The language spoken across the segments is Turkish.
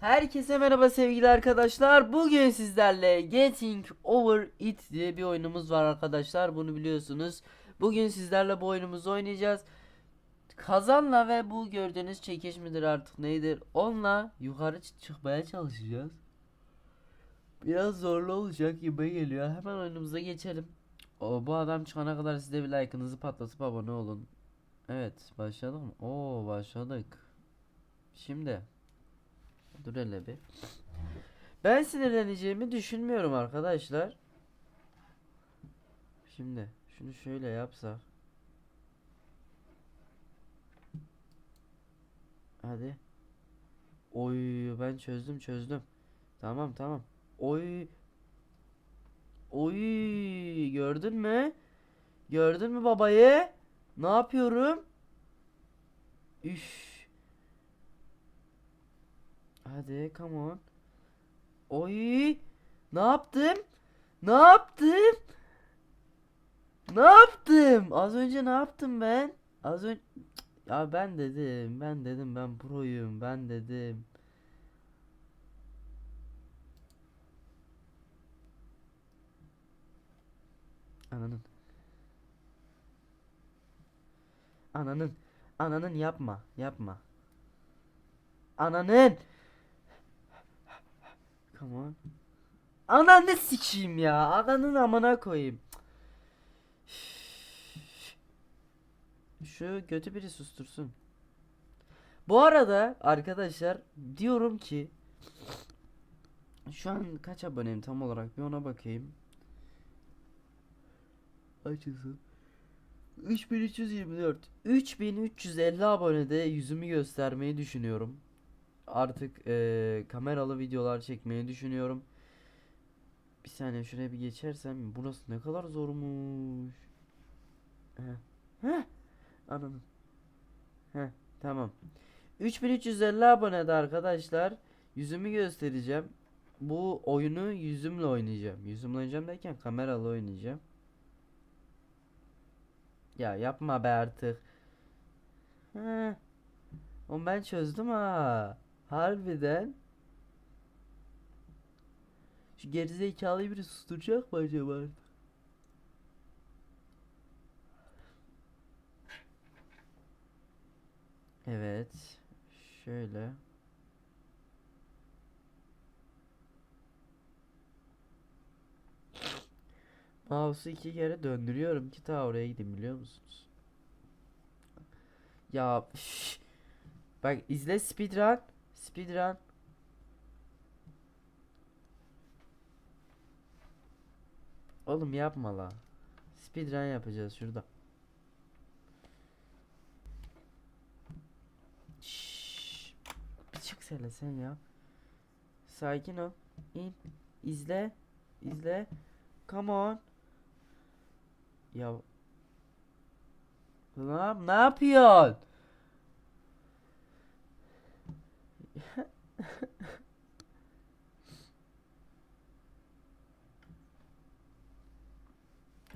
Herkese merhaba sevgili arkadaşlar. Bugün sizlerle Getting Over It diye bir oyunumuz var arkadaşlar. Bunu biliyorsunuz. Bugün sizlerle bu oyunumuzu oynayacağız. Kazanla ve bu gördüğünüz çekiş midir artık neydir? Onunla yukarı çı- çıkmaya çalışacağız. Biraz zorlu olacak gibi geliyor. Hemen oyunumuza geçelim. O, bu adam çıkana kadar siz de bir like'ınızı patlatıp abone olun. Evet başladık mı? Oo başladık. Şimdi Dur hele bir. Ben sinirleneceğimi düşünmüyorum arkadaşlar. Şimdi şunu şöyle yapsak. Hadi. Oy ben çözdüm çözdüm. Tamam tamam. Oy. Oy gördün mü? Gördün mü babayı? Ne yapıyorum? Üf. Hadi come on. Oy. Ne yaptım? Ne yaptım? Ne yaptım? Az önce ne yaptım ben? Az önce ya ben dedim, ben dedim ben proyum, ben dedim. Ananın. Ananın. Ananın yapma, yapma. Ananın. Come on. Ananı sikeyim ya. Ananın amına koyayım. Şu götü biri sustursun. Bu arada arkadaşlar diyorum ki şu an kaç aboneyim tam olarak bir ona bakayım. Açılsın. 3324 3350 abonede yüzümü göstermeyi düşünüyorum. Artık eee, kameralı videolar çekmeyi düşünüyorum. Bir saniye şuraya bir geçersem burası ne kadar zormuş. Heh. Heh. Anladım. Heh, tamam. 3350 abonede arkadaşlar yüzümü göstereceğim. Bu oyunu yüzümle oynayacağım. Yüzümle oynayacağım derken kameralı oynayacağım. Ya yapma be artık. Heh. Oğlum ben çözdüm ha. Harbiden. Şu gerizekalıyı biri susturacak mı acaba? Evet. Şöyle. Mouse'u iki kere döndürüyorum ki ta oraya gideyim biliyor musunuz? Ya şş. Bak izle speedrun. Speedrun. Oğlum yapma la. Speedrun yapacağız şurada. Şşş. Bir çık sen ya. Sakin ol. İn. İzle. İzle. Come on. Ya. Ne yapıyorsun?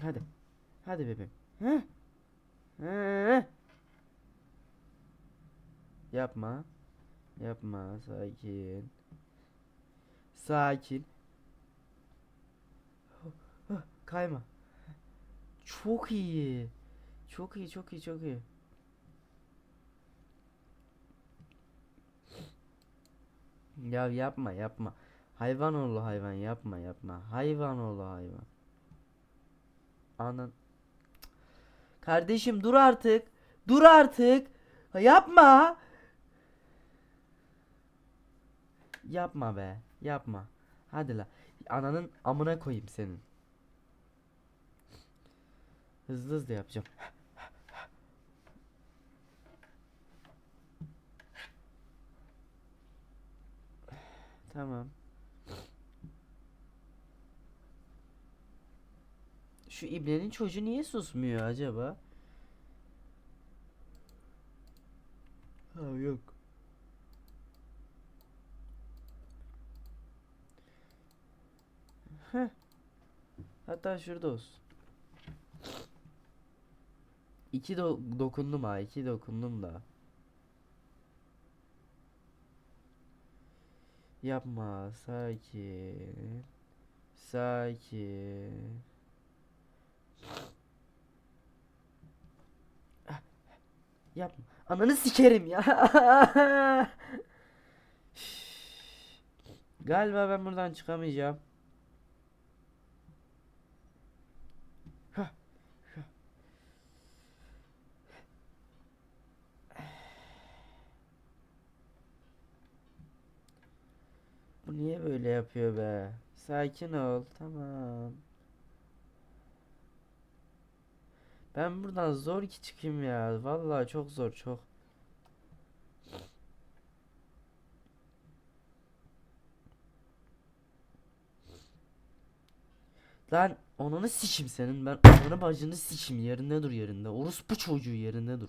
Hadi. Hadi bebeğim. Yapma. Yapma. Sakin. Sakin. Kayma. Çok iyi. Çok iyi, çok iyi, çok iyi. Ya yapma, yapma. Hayvan oğlu hayvan yapma, yapma. Hayvan oğlu hayvan. Anan. Kardeşim dur artık. Dur artık. Yapma. Yapma be. Yapma. Hadi la. Ananın amına koyayım senin. Hızlı hızlı yapacağım. Tamam. Şu ibnenin çocuğu niye susmuyor acaba? Ha yok. Heh. Hatta şurada olsun. İki do dokundum ha, iki dokundum da. Yapma sakin. Sakin. Yapma. Ananı sikerim ya. Galiba ben buradan çıkamayacağım. Niye böyle yapıyor be? Sakin ol. Tamam. Ben buradan zor ki çıkayım ya. Vallahi çok zor çok. Lan onunu sikim senin ben onunu bacını sikim yerinde dur yerinde orospu çocuğu yerinde dur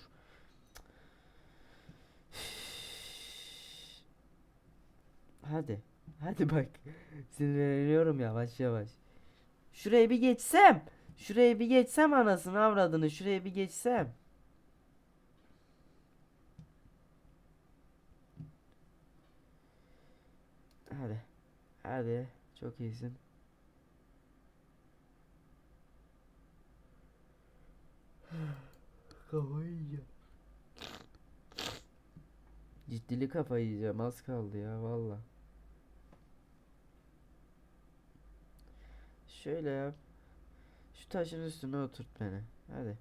Hadi hadi bak. Sinirleniyorum yavaş yavaş. Şuraya bir geçsem. Şuraya bir geçsem anasını avradını. Şuraya bir geçsem. Hadi. Hadi. Çok iyisin. Kafayı yiyeceğim. Ciddili kafayı yiyeceğim. Az kaldı ya valla. Şöyle yap. Şu taşın üstüne oturt beni. Hadi.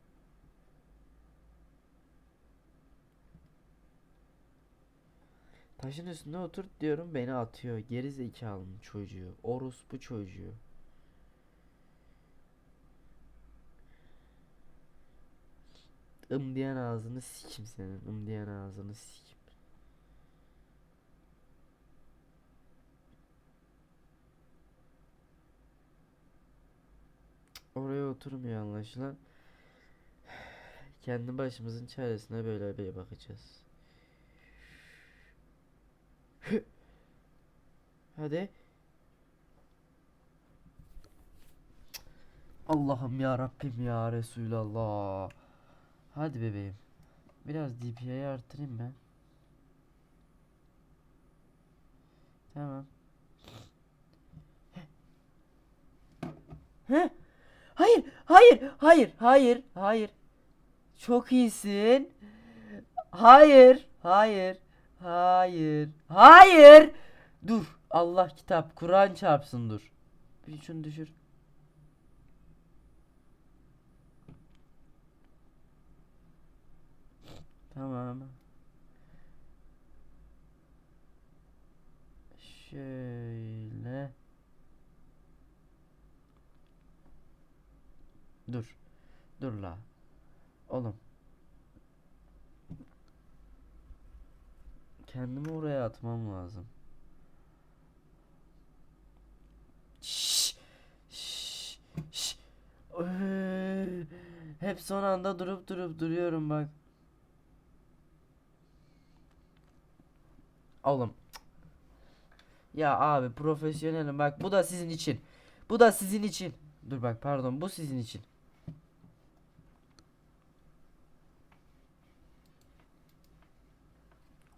Taşın üstüne oturt diyorum beni atıyor. Geri zekalının çocuğu. Orospu çocuğu. Im diyen ağzını sikim senin. Im diyen ağzını sikim. Oraya oturmuyor anlaşılan. Kendi başımızın çaresine böyle bir bakacağız. Hadi. Allah'ım ya Rabbim ya Resulallah. Hadi bebeğim. Biraz DPI'yi arttırayım ben. Tamam. He? Hayır, hayır, hayır, hayır, hayır. Çok iyisin. Hayır, hayır, hayır, hayır. Dur. Allah kitap, Kur'an çarpsın dur. Bir şunu düşür. Tamam. Şöyle. Dur. Dur la. Oğlum. Kendimi oraya atmam lazım. Şşş. Şşş. Şşş. Hep son anda durup durup duruyorum bak. Oğlum. Ya abi profesyonelim bak bu da sizin için. Bu da sizin için. Dur bak pardon bu sizin için.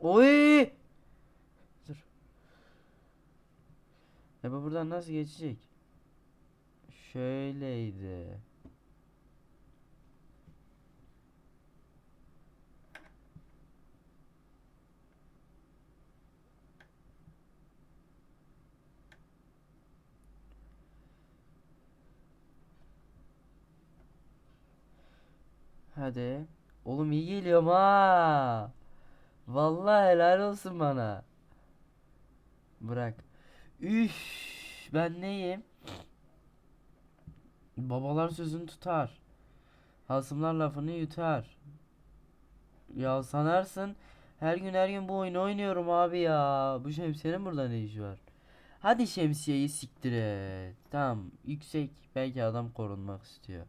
Oy! Dur. Ya bu buradan nasıl geçecek? Şöyleydi. Hadi. Oğlum iyi geliyorum ha. Vallahi helal olsun bana. Bırak. Üf, ben neyim? Babalar sözünü tutar. Hasımlar lafını yutar. Ya sanarsın her gün her gün bu oyunu oynuyorum abi ya. Bu şemsiyenin burada ne işi var? Hadi şemsiyeyi siktir et. Tamam yüksek belki adam korunmak istiyor.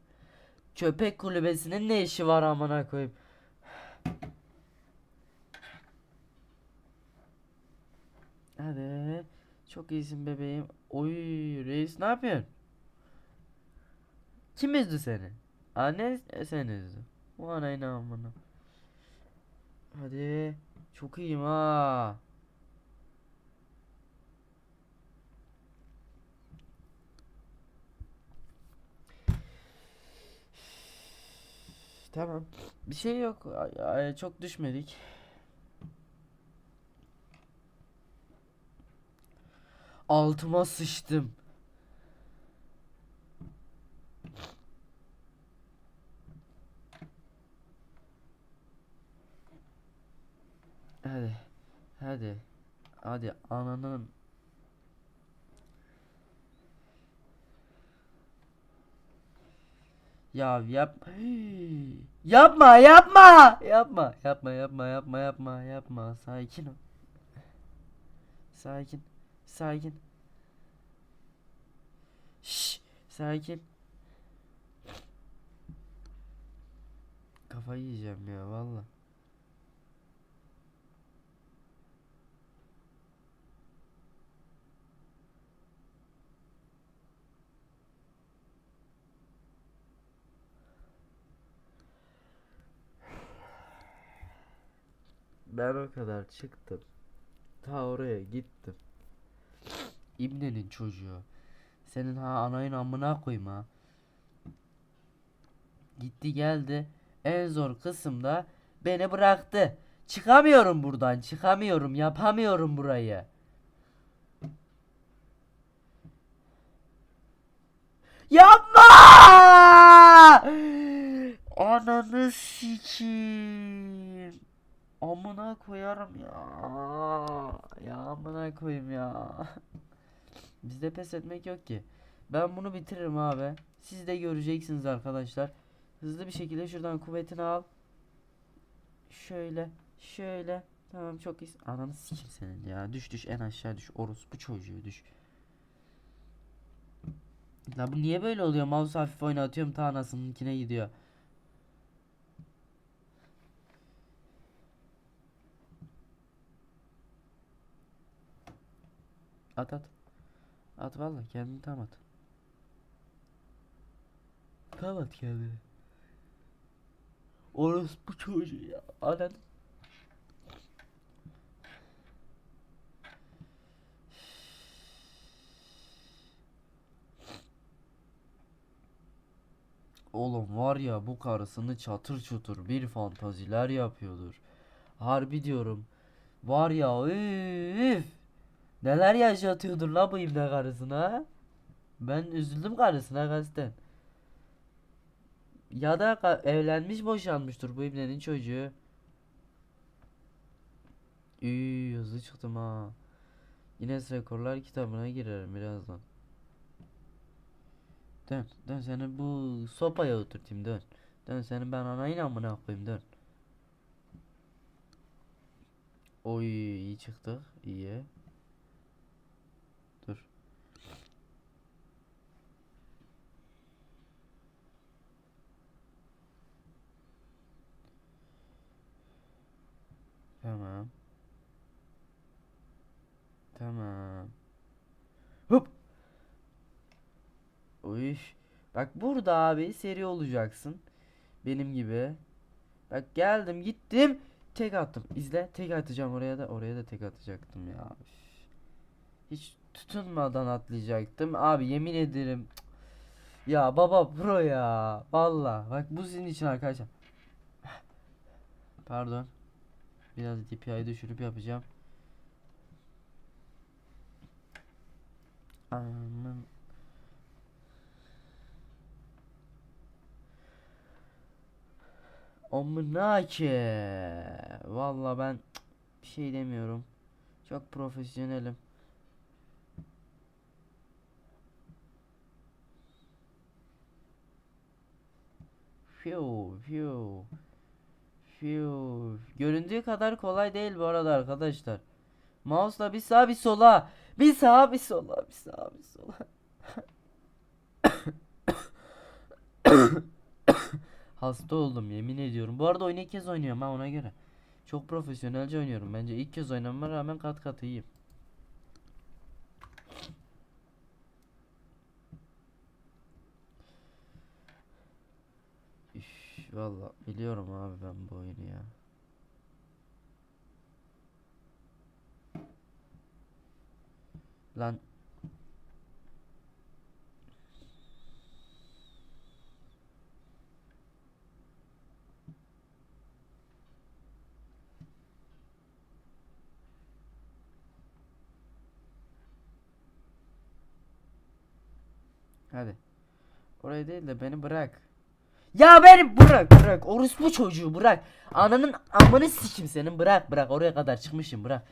Köpek kulübesinin ne işi var amına koyayım? Evet. Çok iyisin bebeğim. Oy reis ne yapıyorsun? Kim üzdü seni? Anne sen üzdü. Vay amına. Hadi. Çok iyiyim ha. Tamam. Bir şey yok. Çok düşmedik. Altıma sıçtım. Hadi. Hadi. Hadi ananın. Ya yap. Yapma, yapma. Yapma, yapma, yapma, yapma, yapma, yapma. Sakin ol. Sakin. Sakin. Şş, sakin. Kafayı yiyeceğim ya valla. Ben o kadar çıktım. Ta oraya gittim. İbnenin çocuğu. Senin ha anayın amına koyma. Gitti geldi. En zor kısımda beni bıraktı. Çıkamıyorum buradan. Çıkamıyorum. Yapamıyorum burayı. Yapma! Ananı sikeyim. Amına koyarım ya. Ya amına koyayım ya. Bizde pes etmek yok ki. Ben bunu bitiririm abi. Siz de göreceksiniz arkadaşlar. Hızlı bir şekilde şuradan kuvvetini al. Şöyle. Şöyle. Tamam çok iyi. Ananı sikeyim senin ya. Düş düş en aşağı düş. Orospu çocuğu düş. La bu niye böyle oluyor? Mouse hafif oynatıyorum ta anasınınkine gidiyor. At at. At valla kendini tam at. Tam at kendini. Orospu çocuğu ya. Anan. Oğlum var ya bu karısını çatır çutur bir fantaziler yapıyordur. Harbi diyorum. Var ya üf. Neler yaşatıyordur la bu ibne karısına. Ben üzüldüm karısına gazetten. Ya da evlenmiş boşanmıştır bu ibnenin çocuğu. Üy hızlı çıktım ha. Guinness Rekorlar kitabına girerim birazdan. Dön, dön seni bu sopaya oturtayım dön. Dön seni ben anayın amına koyayım dön. Oy iyi çıktık iyi. Dur. Tamam. Tamam. Hop. Uy. Bak burada abi seri olacaksın. Benim gibi. Bak geldim gittim. Tek attım. İzle. Tek atacağım oraya da. Oraya da tek atacaktım ya. Hiç tutunmadan atlayacaktım. Abi yemin ederim. Ya baba pro ya. Valla. Bak bu sizin için arkadaşlar. Pardon. Biraz DPI'yi düşürüp yapacağım. Aman. Amına ki. Valla ben bir şey demiyorum. Çok profesyonelim. Fiu fiu. Fiu. Göründüğü kadar kolay değil bu arada arkadaşlar. Mouse'la bir sağa bir sola. Bir sağa bir sola. Bir sağa bir sola. Hasta oldum yemin ediyorum. Bu arada oyunu ilk kez oynuyorum ha ona göre. Çok profesyonelce oynuyorum. Bence ilk kez oynamama rağmen kat kat iyiyim. Üf, valla biliyorum abi ben bu oyunu ya. Lan. Hadi. Orayı değil de beni bırak. Ya beni bırak bırak. Orospu çocuğu bırak. Ananın amını sikim senin bırak bırak. Oraya kadar çıkmışım bırak.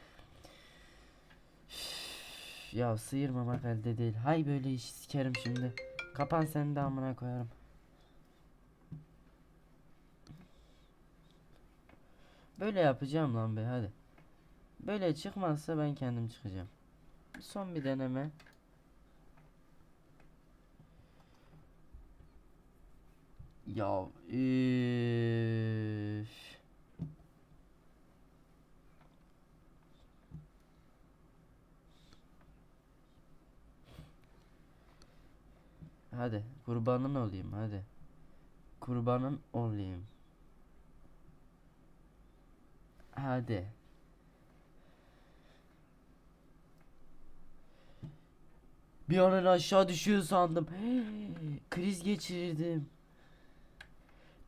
Ya sıyırmamak elde değil. Hay böyle iş sikerim şimdi. Kapan sen de amına koyarım. Böyle yapacağım lan be hadi. Böyle çıkmazsa ben kendim çıkacağım. Son bir deneme. Ya üf. Hadi kurbanın olayım hadi. Kurbanın olayım. Hadi. Bir an aşağı düşüyor sandım. Kriz geçirdim.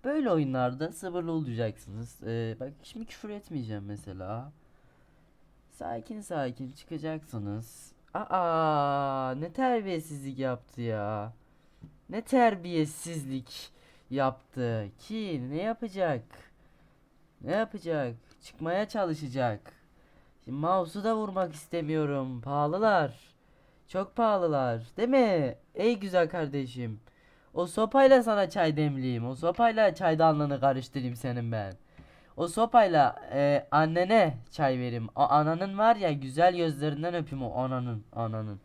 Böyle oyunlarda sabırlı olacaksınız. Ee, bak şimdi küfür etmeyeceğim mesela. Sakin sakin çıkacaksınız. Aa, ne terbiyesizlik yaptı ya. Ne terbiyesizlik yaptı ki ne yapacak? Ne yapacak? Çıkmaya çalışacak. Şimdi mouse'u da vurmak istemiyorum. Pahalılar. Çok pahalılar. Değil mi? Ey güzel kardeşim. O sopayla sana çay demleyeyim. O sopayla çaydanlığını karıştırayım senin ben. O sopayla e, annene çay vereyim. O ananın var ya güzel gözlerinden öpeyim o ananın. Ananın.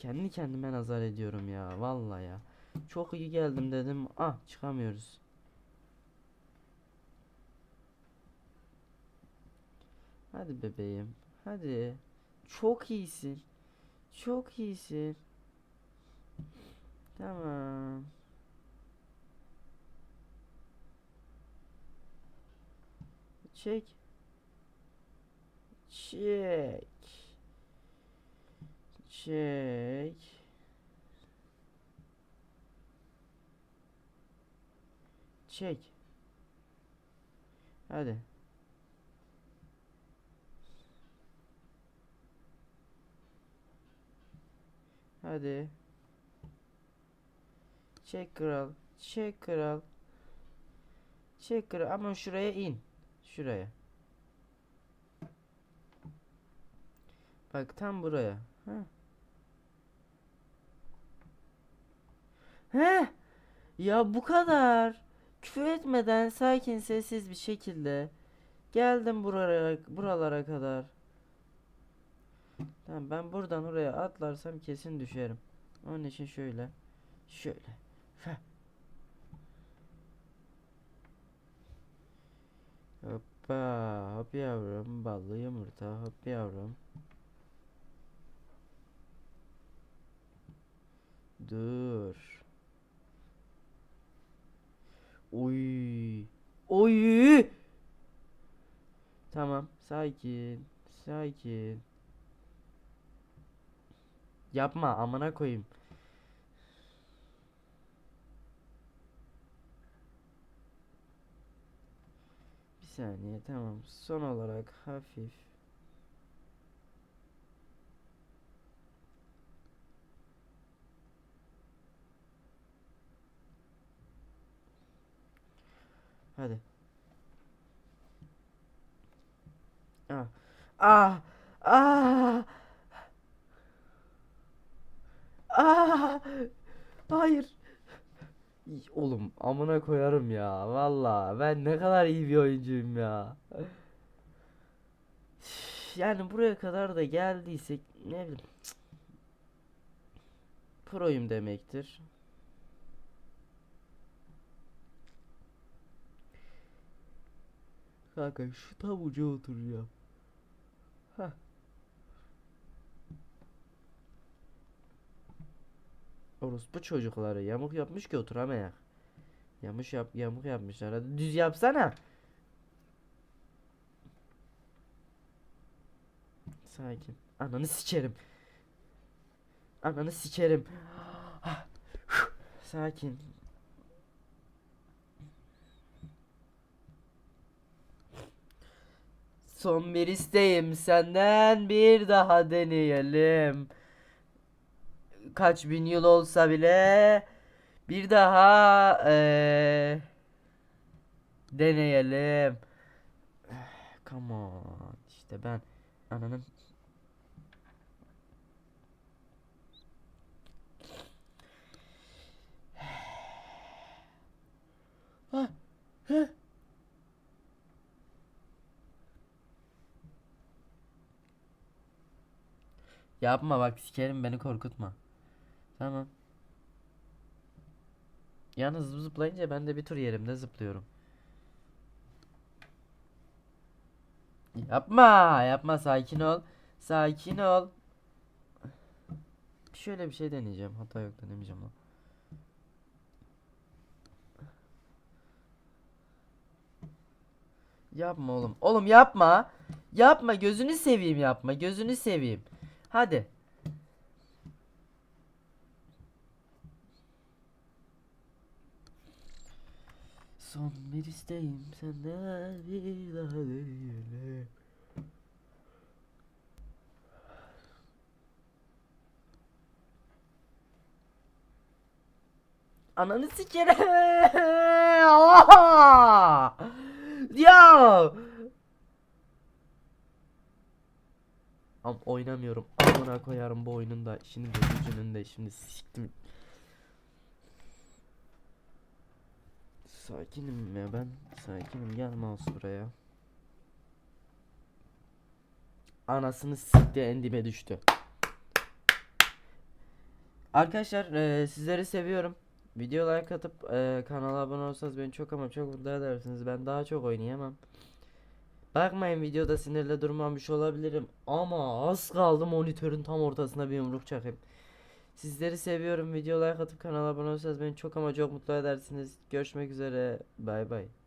Kendi kendime nazar ediyorum ya. Vallahi ya. Çok iyi geldim dedim. Ah çıkamıyoruz. Hadi bebeğim. Hadi. Çok iyisin. Çok iyisin. Tamam. Çek. Çek. Çek. Çek. Hadi. Hadi. Çek kral. Çek kral. Çek kral ama şuraya in. Şuraya. Bak tam buraya. Ha. He? Ya bu kadar. Küfür etmeden sakin sessiz bir şekilde geldim buralara buralara kadar. Tamam ben buradan oraya atlarsam kesin düşerim. Onun için şöyle. Şöyle. Heh. Hoppa hop yavrum ballı yumurta hop yavrum. Dur. Oy. Oy. Tamam sakin sakin. Yapma amına koyayım. Bir saniye tamam. Son olarak hafif. Hadi. Ah. Ah. Ah. Ah! Hayır. Oğlum amına koyarım ya. Valla ben ne kadar iyi bir oyuncuyum ya. Yani buraya kadar da geldiysek ne bileyim. Proyum demektir. Kanka şu tam uca oturacağım. Hah. Orospu çocukları yamuk yapmış ki oturamayak. Yamış yap yamuk yapmışlar. Hadi düz yapsana. Sakin. Ananı sikerim. Ananı sikerim. Sakin. Son bir isteğim senden bir daha deneyelim. kaç bin yıl olsa bile bir daha eee, deneyelim. Come on. İşte ben ananın Ah, Yapma bak sikerim beni korkutma. Tamam. Yalnız zıplayınca ben de bir tur yerimde zıplıyorum. Yapma, yapma sakin ol. Sakin ol. Şöyle bir şey deneyeceğim. Hata yok denemeyeceğim lan. Yapma oğlum. Oğlum yapma. Yapma gözünü seveyim yapma. Gözünü seveyim. Hadi. Son bir isteğim senden bir daha değil. Ananı sikerim. Ya. Am oynamıyorum. Amına koyarım bu oyunun da işini de gücünün de şimdi siktim. Sakinim ya ben. Sakinim gel mouse buraya. Anasını sikti en dibe düştü. Arkadaşlar eee, sizleri seviyorum. Video like atıp eee, kanala abone olsanız beni çok ama çok mutlu edersiniz. Ben daha çok oynayamam. Bakmayın videoda sinirle durmamış olabilirim ama az kaldı monitörün tam ortasına bir yumruk çakayım. Sizleri seviyorum. Video like atıp kanala abone olsanız beni çok ama çok mutlu edersiniz. Görüşmek üzere. Bay bay.